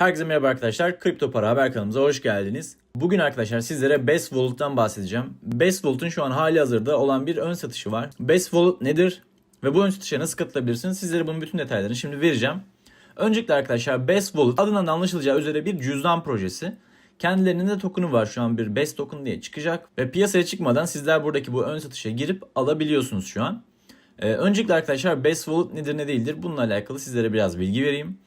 Herkese merhaba arkadaşlar. Kripto Para Haber kanalımıza hoş geldiniz. Bugün arkadaşlar sizlere Best Wallet'tan bahsedeceğim. Best Wallet'ın şu an hali hazırda olan bir ön satışı var. Best Wallet nedir ve bu ön satışa nasıl katılabilirsiniz? Sizlere bunun bütün detaylarını şimdi vereceğim. Öncelikle arkadaşlar Best Wallet adından da anlaşılacağı üzere bir cüzdan projesi. Kendilerinin de token'ı var şu an bir Best Token diye çıkacak. Ve piyasaya çıkmadan sizler buradaki bu ön satışa girip alabiliyorsunuz şu an. Ee, öncelikle arkadaşlar Best Wallet nedir ne değildir bununla alakalı sizlere biraz bilgi vereyim.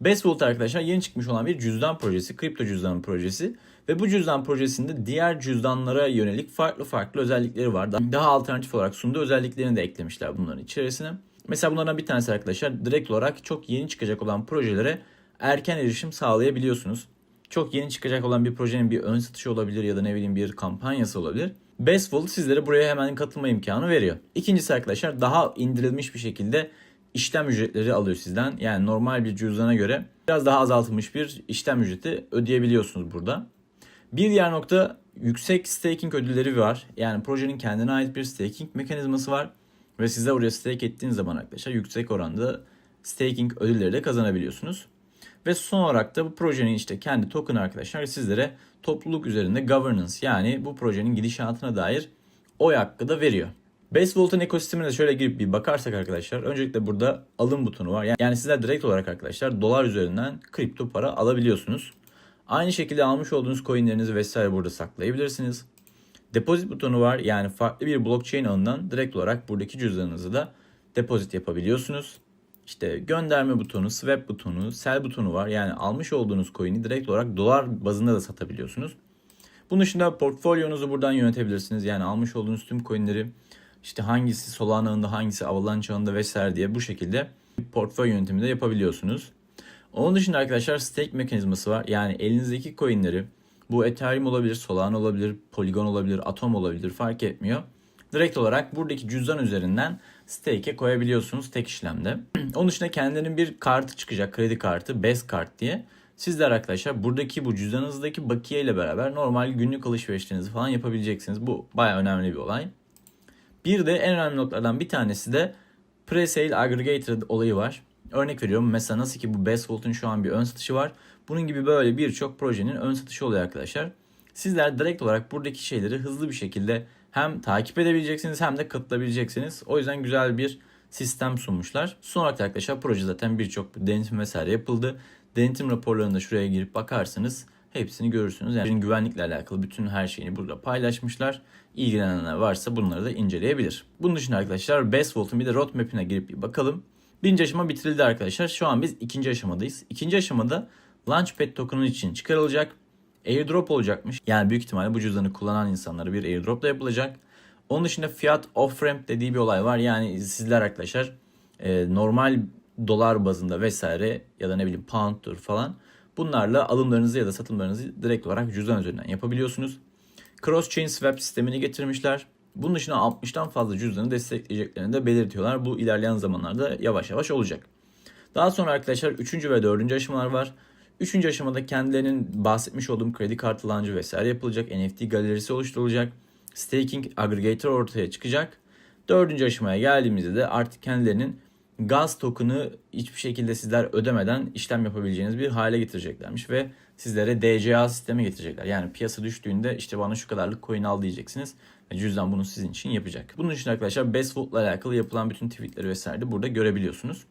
Best Wallet arkadaşlar yeni çıkmış olan bir cüzdan projesi, kripto cüzdan projesi. Ve bu cüzdan projesinde diğer cüzdanlara yönelik farklı farklı özellikleri var. Daha alternatif olarak sunduğu özelliklerini de eklemişler bunların içerisine. Mesela bunlardan bir tanesi arkadaşlar direkt olarak çok yeni çıkacak olan projelere erken erişim sağlayabiliyorsunuz. Çok yeni çıkacak olan bir projenin bir ön satışı olabilir ya da ne bileyim bir kampanyası olabilir. Best Wallet sizlere buraya hemen katılma imkanı veriyor. İkincisi arkadaşlar daha indirilmiş bir şekilde işlem ücretleri alıyor sizden. Yani normal bir cüzdana göre biraz daha azaltılmış bir işlem ücreti ödeyebiliyorsunuz burada. Bir diğer nokta yüksek staking ödülleri var. Yani projenin kendine ait bir staking mekanizması var. Ve siz de oraya stake ettiğiniz zaman arkadaşlar yüksek oranda staking ödülleri de kazanabiliyorsunuz. Ve son olarak da bu projenin işte kendi token arkadaşlar sizlere topluluk üzerinde governance yani bu projenin gidişatına dair oy hakkı da veriyor. Best Wallet'ın ekosistemine şöyle girip bir bakarsak arkadaşlar öncelikle burada alım butonu var. Yani sizler direkt olarak arkadaşlar dolar üzerinden kripto para alabiliyorsunuz. Aynı şekilde almış olduğunuz coinlerinizi vesaire burada saklayabilirsiniz. Depozit butonu var. Yani farklı bir blockchain ağından direkt olarak buradaki cüzdanınızı da depozit yapabiliyorsunuz. İşte gönderme butonu, swap butonu, sell butonu var. Yani almış olduğunuz coin'i direkt olarak dolar bazında da satabiliyorsunuz. Bunun dışında portfolyonuzu buradan yönetebilirsiniz. Yani almış olduğunuz tüm coin'leri işte hangisi Solana ağında, hangisi Avalanche ağında vesaire diye bu şekilde portföy yönetimi de yapabiliyorsunuz. Onun dışında arkadaşlar stake mekanizması var. Yani elinizdeki coin'leri bu Ethereum olabilir, Solana olabilir, Polygon olabilir, Atom olabilir fark etmiyor. Direkt olarak buradaki cüzdan üzerinden stake'e koyabiliyorsunuz tek işlemde. Onun dışında kendilerinin bir kartı çıkacak. Kredi kartı, Best Kart diye. Sizler arkadaşlar buradaki bu cüzdanınızdaki bakiye ile beraber normal günlük alışverişlerinizi falan yapabileceksiniz. Bu baya önemli bir olay. Bir de en önemli noktalardan bir tanesi de pre-sale aggregator olayı var. Örnek veriyorum mesela nasıl ki bu Best Wallet'ın şu an bir ön satışı var. Bunun gibi böyle birçok projenin ön satışı oluyor arkadaşlar. Sizler direkt olarak buradaki şeyleri hızlı bir şekilde hem takip edebileceksiniz hem de katılabileceksiniz. O yüzden güzel bir sistem sunmuşlar. Son olarak arkadaşlar proje zaten birçok denetim vesaire yapıldı. Denetim raporlarını da şuraya girip bakarsanız hepsini görürsünüz. Yani güvenlikle alakalı bütün her şeyini burada paylaşmışlar. İlgilenenler varsa bunları da inceleyebilir. Bunun dışında arkadaşlar Best Vault'un bir de roadmap'ine girip bir bakalım. Birinci aşama bitirildi arkadaşlar. Şu an biz ikinci aşamadayız. İkinci aşamada Launchpad token'ın için çıkarılacak. Airdrop olacakmış. Yani büyük ihtimalle bu cüzdanı kullanan insanlara bir airdrop da yapılacak. Onun dışında fiyat off-ramp dediği bir olay var. Yani sizler arkadaşlar e, normal dolar bazında vesaire ya da ne bileyim pound'tur falan bunlarla alımlarınızı ya da satımlarınızı direkt olarak cüzdan üzerinden yapabiliyorsunuz. Cross-chain swap sistemini getirmişler. Bunun dışında 60'tan fazla cüzdanı destekleyeceklerini de belirtiyorlar. Bu ilerleyen zamanlarda yavaş yavaş olacak. Daha sonra arkadaşlar 3. ve 4. aşamalar var. Üçüncü aşamada kendilerinin bahsetmiş olduğum kredi kartı launch'ı vesaire yapılacak. NFT galerisi oluşturulacak. Staking aggregator ortaya çıkacak. Dördüncü aşamaya geldiğimizde de artık kendilerinin gaz token'ı hiçbir şekilde sizler ödemeden işlem yapabileceğiniz bir hale getireceklermiş ve sizlere DCA sistemi getirecekler. Yani piyasa düştüğünde işte bana şu kadarlık coin al diyeceksiniz. Cüzdan bunu sizin için yapacak. Bunun için arkadaşlar Best Vault'la alakalı yapılan bütün tweetleri vesaire de burada görebiliyorsunuz.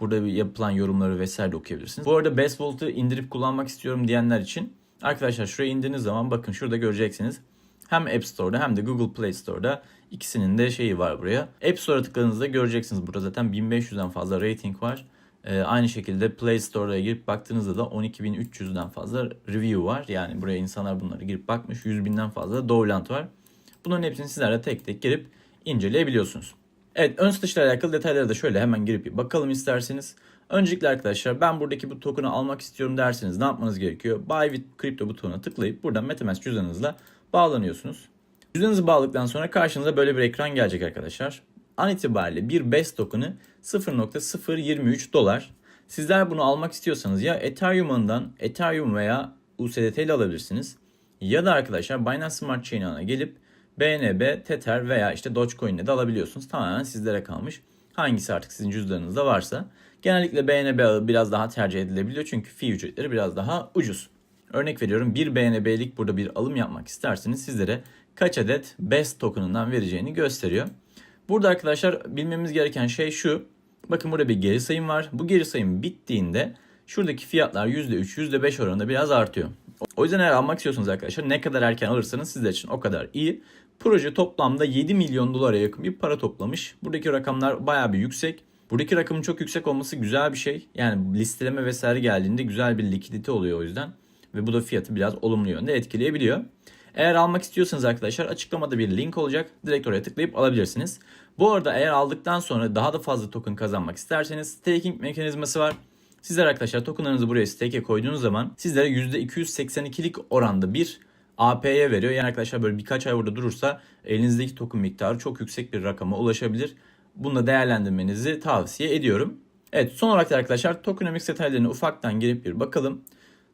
Burada yapılan yorumları vesaire de okuyabilirsiniz. Bu arada Best indirip kullanmak istiyorum diyenler için arkadaşlar şuraya indiğiniz zaman bakın şurada göreceksiniz. Hem App Store'da hem de Google Play Store'da ikisinin de şeyi var buraya. App Store'a tıkladığınızda göreceksiniz burada zaten 1500'den fazla rating var. Ee, aynı şekilde Play Store'a girip baktığınızda da 12.300'den fazla review var. Yani buraya insanlar bunları girip bakmış. 100.000'den fazla download var. Bunların hepsini sizlerle tek tek girip inceleyebiliyorsunuz. Evet ön satışla alakalı detaylara da şöyle hemen girip bir bakalım isterseniz. Öncelikle arkadaşlar ben buradaki bu token'ı almak istiyorum derseniz ne yapmanız gerekiyor? Buy with Crypto butonuna tıklayıp buradan Metamask cüzdanınızla bağlanıyorsunuz. Cüzdanınızı bağladıktan sonra karşınıza böyle bir ekran gelecek arkadaşlar. An itibariyle bir BES token'ı 0.023 dolar. Sizler bunu almak istiyorsanız ya Ethereum ağından Ethereum veya USDT ile alabilirsiniz. Ya da arkadaşlar Binance Smart Chain ağına gelip BNB, Tether veya işte Dogecoin ile de alabiliyorsunuz. Tamamen sizlere kalmış. Hangisi artık sizin cüzdanınızda varsa. Genellikle BNB biraz daha tercih edilebiliyor çünkü fee ücretleri biraz daha ucuz. Örnek veriyorum bir BNB'lik burada bir alım yapmak isterseniz sizlere kaç adet BEST token'ından vereceğini gösteriyor. Burada arkadaşlar bilmemiz gereken şey şu. Bakın burada bir geri sayım var. Bu geri sayım bittiğinde şuradaki fiyatlar %3, %5 oranında biraz artıyor. O yüzden eğer almak istiyorsanız arkadaşlar ne kadar erken alırsanız sizler için o kadar iyi. Proje toplamda 7 milyon dolara yakın bir para toplamış. Buradaki rakamlar bayağı bir yüksek. Buradaki rakamın çok yüksek olması güzel bir şey. Yani listeleme vesaire geldiğinde güzel bir likidite oluyor o yüzden. Ve bu da fiyatı biraz olumlu yönde etkileyebiliyor. Eğer almak istiyorsanız arkadaşlar açıklamada bir link olacak. Direkt oraya tıklayıp alabilirsiniz. Bu arada eğer aldıktan sonra daha da fazla token kazanmak isterseniz staking mekanizması var. Sizler arkadaşlar tokenlarınızı buraya stake'e koyduğunuz zaman sizlere %282'lik oranda bir AP'ye veriyor. Yani arkadaşlar böyle birkaç ay burada durursa elinizdeki token miktarı çok yüksek bir rakama ulaşabilir. Bunu da değerlendirmenizi tavsiye ediyorum. Evet son olarak da arkadaşlar tokenomics detaylarına ufaktan girip bir bakalım.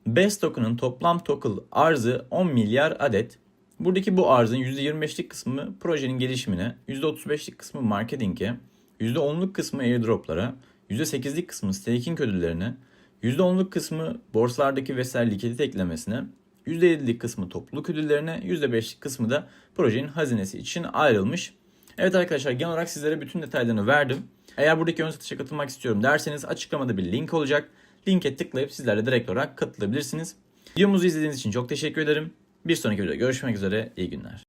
Best token'ın toplam token arzı 10 milyar adet. Buradaki bu arzın %25'lik kısmı projenin gelişimine, %35'lik kısmı marketinge, %10'luk kısmı airdroplara, %8'lik kısmı staking ödüllerine, %10'luk kısmı borsalardaki vesaire likidite eklemesine, %7'lik kısmı topluluk ödüllerine, %5'lik kısmı da projenin hazinesi için ayrılmış. Evet arkadaşlar genel olarak sizlere bütün detaylarını verdim. Eğer buradaki ön satışa katılmak istiyorum derseniz açıklamada bir link olacak. Linke tıklayıp sizler de direkt olarak katılabilirsiniz. Videomuzu izlediğiniz için çok teşekkür ederim. Bir sonraki videoda görüşmek üzere. İyi günler.